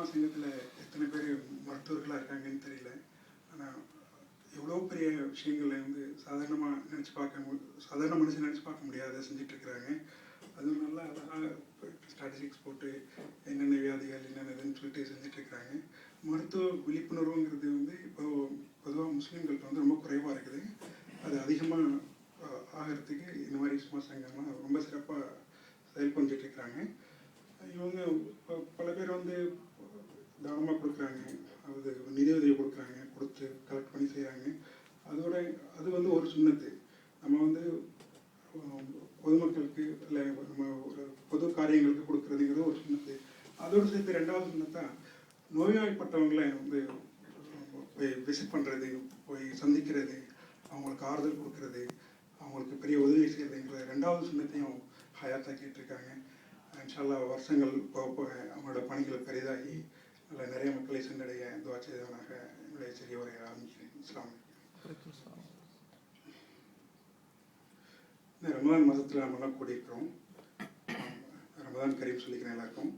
சும்மா சங்கத்தில் எத்தனை பேர் மருத்துவர்களாக இருக்காங்கன்னு தெரியல. ஆனால் எவ்வளோ பெரிய விஷயங்களை வந்து சாதாரணமாக நினச்சி பார்க்க சாதாரண மனுஷன் நினச்சி பார்க்க முடியாத செஞ்சிட்ருக்குறாங்க அதுவும் நல்லா அழகாக ஸ்டாட்டிஸ்டிக்ஸ் போட்டு என்னென்ன வியாதிகள் என்னென்ன இதுன்னு சொல்லிட்டு செஞ்சுட்டு இருக்கிறாங்க. மருத்துவ விழிப்புணர்வுங்கிறது வந்து இப்போ பொதுவாக முஸ்லீம்கள்ட்ட வந்து ரொம்ப குறைவாக இருக்குது. அது அதிகமாக ஆகிறதுக்கு இந்த மாதிரி சும்மா சங்கம்லாம் ரொம்ப சிறப்பாக செயல்பஞ்சிட்டு இருக்கிறாங்க. இவங்க பல பேர் வந்து தானமாக கொடுக்குறாங்க. அது நிதியுதவி கொடுக்குறாங்க. கொடுத்து கலெக்ட் பண்ணி செய்கிறாங்க அதோட அது வந்து ஒரு சின்னத்து நம்ம வந்து பொதுமக்களுக்கு இல்லை நம்ம ஒரு பொது காரியங்களுக்கு கொடுக்குறதுங்கிறது ஒரு சின்னத்து அதோடு சேர்த்து ரெண்டாவது சின்னத்தான் நோய்வாய்ப்பட்டவங்களை வந்து போய் விசிட் பண்ணுறது போய் சந்திக்கிறது அவங்களுக்கு ஆறுதல் கொடுக்கறது அவங்களுக்கு பெரிய உதவி செய்கிறதுங்கிற ரெண்டாவது சின்னத்தையும் ஹயாத்தாக்கிட்டு இருக்காங்க இன்ஷால்லா வருஷங்கள் போக போக அவங்களோட பணிகள் பெரிதாகி நல்ல நிறைய மக்களை சென்றடைய துவா செய்தவனாக என்னுடைய சிறிய உரையை ஆரம்பிக்கிறேன். இஸ்லாம் இந்த ரமதான் மாதத்தில் நம்மளாம் கூடியிருக்கிறோம். ரமதான் கரீம் சொல்லிக்கிறேன் எல்லாருக்கும்.